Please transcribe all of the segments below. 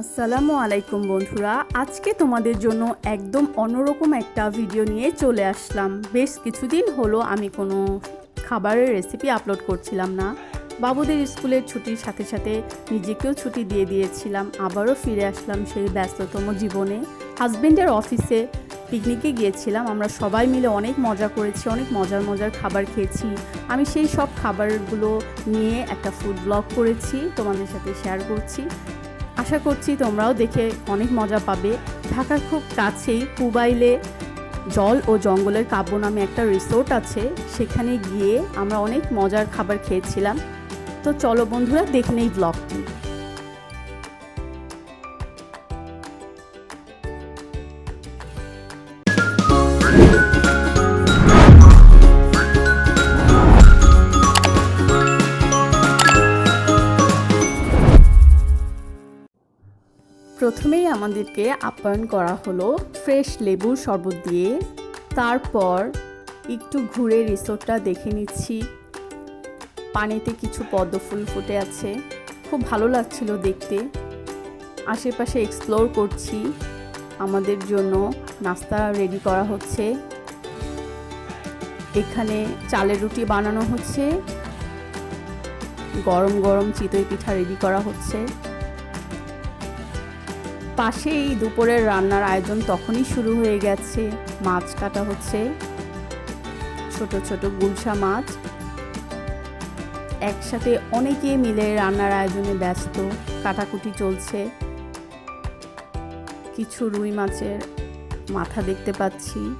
আসসালামু আলাইকুম বন্ধুরা, আজকে তোমাদের জন্য একদম অন্যরকম একটা ভিডিও নিয়ে চলে আসলাম। বেশ কিছুদিন হলো আমি কোনো খাবারের রেসিপি আপলোড করছিলাম না। বাবুদের স্কুলের ছুটির সাথে সাথে নিজেকেও ছুটি দিয়ে দিয়েছিলাম। আবারও ফিরে আসলাম সেই ব্যস্ততম জীবনে। হাজবেন্ডের অফিসে পিকনিকে গিয়েছিলাম। আমরা সবাই মিলে অনেক মজা করেছি, অনেক মজার মজার খাবার খেয়েছি। আমি সেই সব খাবারগুলো নিয়ে একটা ফুড ব্লগ করেছি, তোমাদের সাথে শেয়ার করছি। আশা করছি তোমরাও দেখে অনেক মজা পাবে। ঢাকার খুব কাছেই পুবাইলে জল ও জঙ্গলের কাব্য নামে একটা রিসোর্ট আছে। সেখানে গিয়ে আমরা অনেক মজার খাবার খেয়েছিলাম। তো চলো বন্ধুরা, দেখে নেই ব্লগটি। প্রথমেই আমাদেরকে আপ্যায়ন করা হলো ফ্রেশ লেবুর শরবত দিয়ে। তারপর একটু ঘুরে রিসোর্টটা দেখে নিচ্ছি। পানিতে কিছু পদ্ম ফুল ফুটে আছে। খুব ভালো লাগছিল দেখতে। আশেপাশে এক্সপ্লোর করছি। আমাদের জন্য নাস্তা রেডি করা হচ্ছে। এখানে চালের রুটি বানানো হচ্ছে। গরম গরম চিতই পিঠা রেডি করা হচ্ছে। পাশেই দুপুরের রান্নার আয়োজন তখনই শুরু হয়ে গেছে। মাছ কাটা হচ্ছে। ছোট ছোট গুলশা মাছ। একসাথে অনেকে মিলে রান্নার আয়োজনে ব্যস্ত। কাটাকুটি চলছে। কিছু রুই মাছের মাথা দেখতে পাচ্ছি।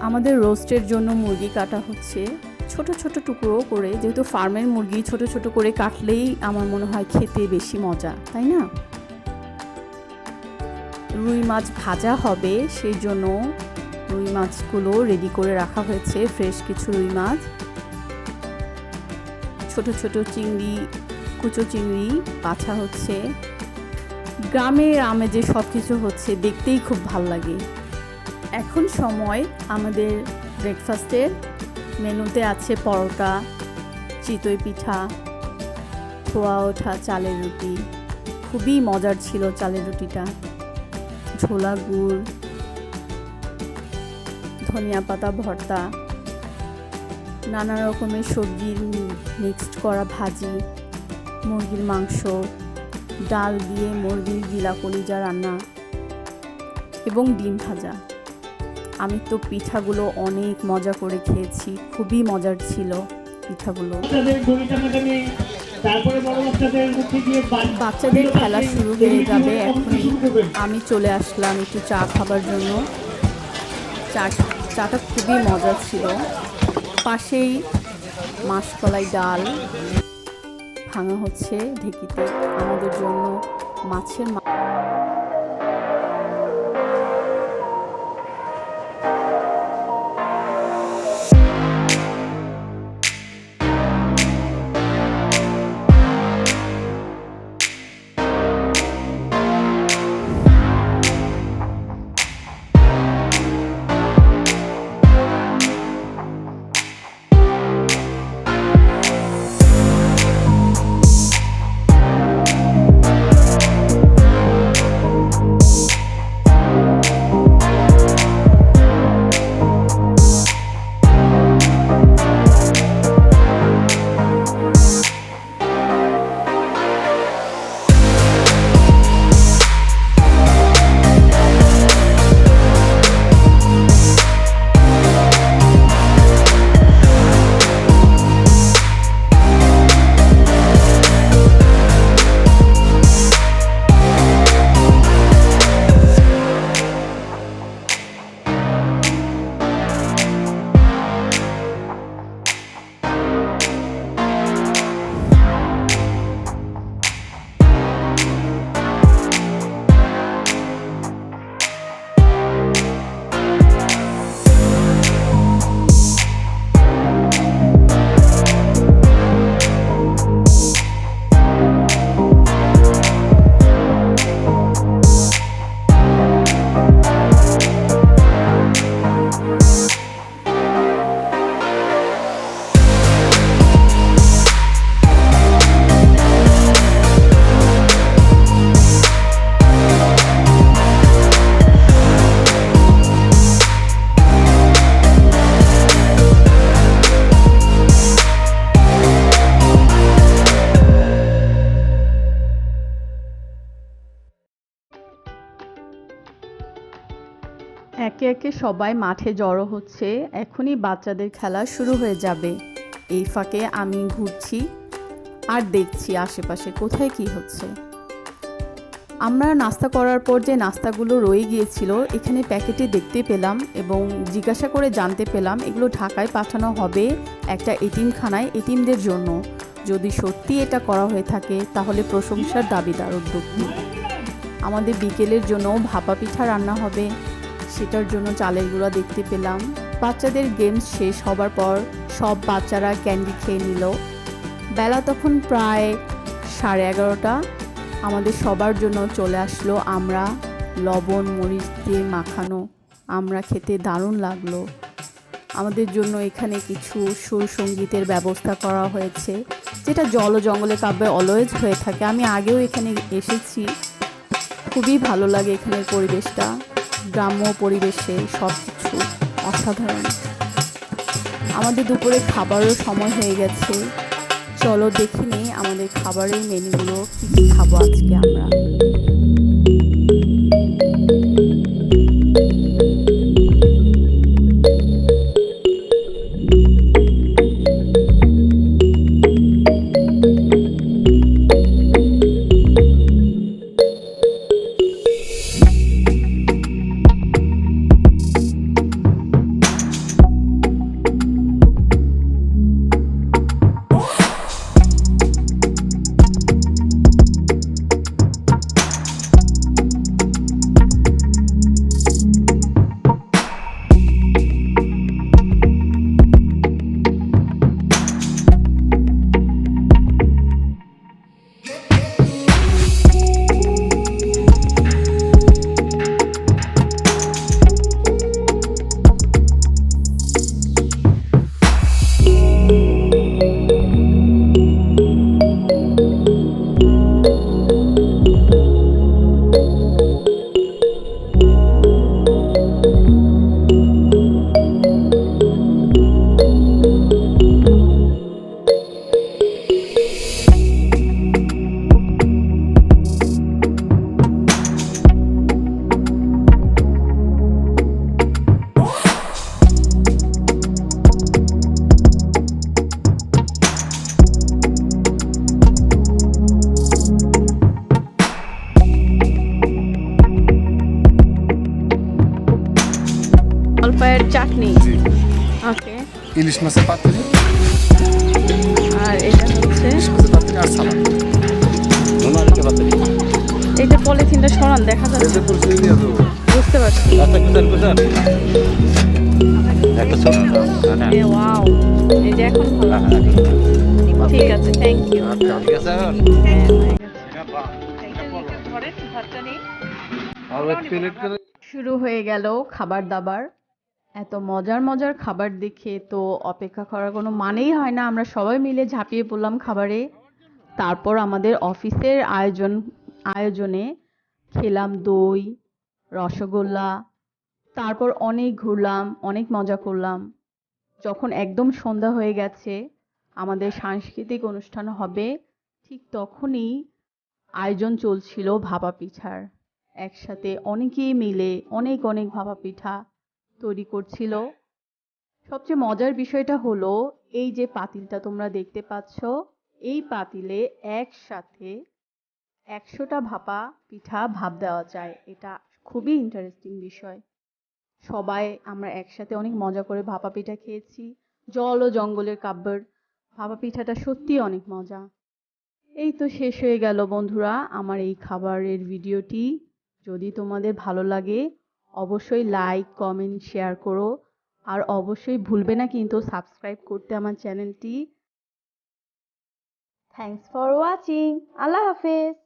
আমাদের রোস্টের জন্য মুরগি কাটা হচ্ছে। ছোট ছোট টুকরো করে, যেহেতু ফার্মের মুরগি ছোট ছোট করে কাটলেই আমার মনে হয় খেতে বেশি মজা, তাই না? রুই মাছ ভাজা হবে, সেই জন্য রুই মাছগুলো রেডি করে রাখা হয়েছে ফ্রেশ কিছু রুই মাছ। ছোট ছোট চিংড়ি, কুচো চিংড়ি বাছা হচ্ছে। গ্রামের আমেজে সব কিছু হচ্ছে, দেখতেই খুব ভালো লাগে। এখন সময় আমাদের ব্রেকফাস্টের মেনুতে আছে পরোটা, চিতই পিঠা, ধোয়া ওঠা চালের রুটি। খুবই মজার ছিল চালের রুটিটা। ঝোলা গুড়, ধনিয়া পাতা ভর্তা, নানা রকমের সবজির মিক্সড করা ভাজি, মুরগির মাংস, ডাল দিয়ে মুরগির গিলা কলিজা রান্না, এবং ডিম ভাজা। আমি তো পিঠাগুলো অনেক মজা করে খেয়েছি খুবই মজার ছিল পিঠাগুলো। বাচ্চাদের খেলা শুরু হয়ে যাবে করবেন? আমি চলে আসলাম একটু চা খাবার জন্য। চা চাটা খুবই মজার ছিল। পাশেই মাসকলাই ডাল ভাঙা হচ্ছে ঢেকিতে। আমাদের জন্য মাছের একে একে সবাই মাঠে জড়ো হচ্ছে, এখনই বাচ্চাদের খেলা শুরু হয়ে যাবে। এই ফাঁকে আমি ঘুরছি আর দেখছি আশেপাশে কোথায় কি হচ্ছে। আমরা নাস্তা করার পর যে নাস্তাগুলো রয়ে গিয়েছিল, এখানে প্যাকেটে দেখতে পেলাম এবং জিজ্ঞাসা করে জানতে পেলাম, এগুলো ঢাকায় পাঠানো হবে একটা এতিমখানায় এটিমদের জন্য। যদি সত্যি এটা করা হয়ে থাকে, তাহলে প্রশংসার দাবিদার উদ্যোক্তি। আমাদের বিকেলের জন্য ভাপা পিঠা রান্না হবে। সেটার জন্য চালের গুঁড়া দেখতে পেলাম। বাচ্চাদের গেমস শেষ হবার পর সব বাচ্চারা ক্যান্ডি খেয়ে নিল। বেলা তখন প্রায় সাড়ে এগারোটা। আমাদের সবার জন্য চলে আসলো আমরা লবণ, মরিচ দিয়ে মাখানো। আমরা খেতে দারুণ লাগল। আমাদের জন্য এখানে কিছু সুর সঙ্গীতের ব্যবস্থা করা হয়েছে, যেটা জল জঙ্গলে কাব্যে অলওয়েজ হয়ে থাকে। আমি আগেও এখানে এসেছি। খুবই ভালো লাগে এখানের পরিবেশটা। গ্রাম্য পরিবেশে সব কিছু অসাধারণ। আমাদের দুপুরে খাবারও সময় হয়ে গেছে। চলো দেখে নিই আমাদের খাবারের মেনুগুলো, কী কী খাব আজকে আমরা। জলপাইয়ের চাটনি। ওকে। ইলিশ মাছের পাতুরি। আর এটা হচ্ছে ইলিশ মাছের পাতুরি আর সালাদ। পাতুরি। এইটা পলিথিনটা সরান দেখা যাচ্ছে। বুঝতে পারছি। একটা কুচান কুচান একটা ছোট না ওয়াও। এই যে এখন ভালো। হ্যাঁ, ঠিক আছে। থ্যাংক ইউ ঠিক আছে এখন। করে শুরু হয়ে গেল খাবার দাবার। এত মজার মজার খাবার দেখে তো অপেক্ষা করার কোনো মানেই হয় না। আমরা সবাই মিলে ঝাঁপিয়ে পড়লাম খাবারে। তারপর আমাদের অফিসের আয়োজন, আয়োজনে খেলাম দই, রসগোল্লা, তারপর অনেক ঘুরলাম, অনেক মজা করলাম। যখন একদম সন্ধ্যা হয়ে গেছে, আমাদের সাংস্কৃতিক অনুষ্ঠান হবে, ঠিক তখনই আয়োজন চলছিল ভাপা পিঠার। একসাথে অনেকেই মিলে অনেক অনেক ভাপা পিঠা তৈরি করছিল। সবচেয়ে মজার বিষয়টা হলো, এই যে পাতিলটা তোমরা দেখতে পাচ্ছ, এই পাতিলে একসাথে একশোটা ভাপা পিঠা ভাপ দেওয়া যায়। এটা খুবই ইন্টারেস্টিং বিষয়। সবাই, আমরা একসাথে অনেক মজা করে ভাপা পিঠা খেয়েছি। জল ও জঙ্গলের কাব্যের ভাপা পিঠাটা সত্যিই অনেক মজা। এই তো শেষ হয়ে গেল বন্ধুরা আমার এই খাবারের ভিডিওটি। যদি তোমাদের ভালো লাগে অবশ্যই লাইক কমেন্ট শেয়ার করো। আর অবশ্যই ভুলবে না কিন্তু সাবস্ক্রাইব করতে আমার চ্যানেলটি থ্যাংকস ফর ওয়াচিং আল্লাহ হাফেজ।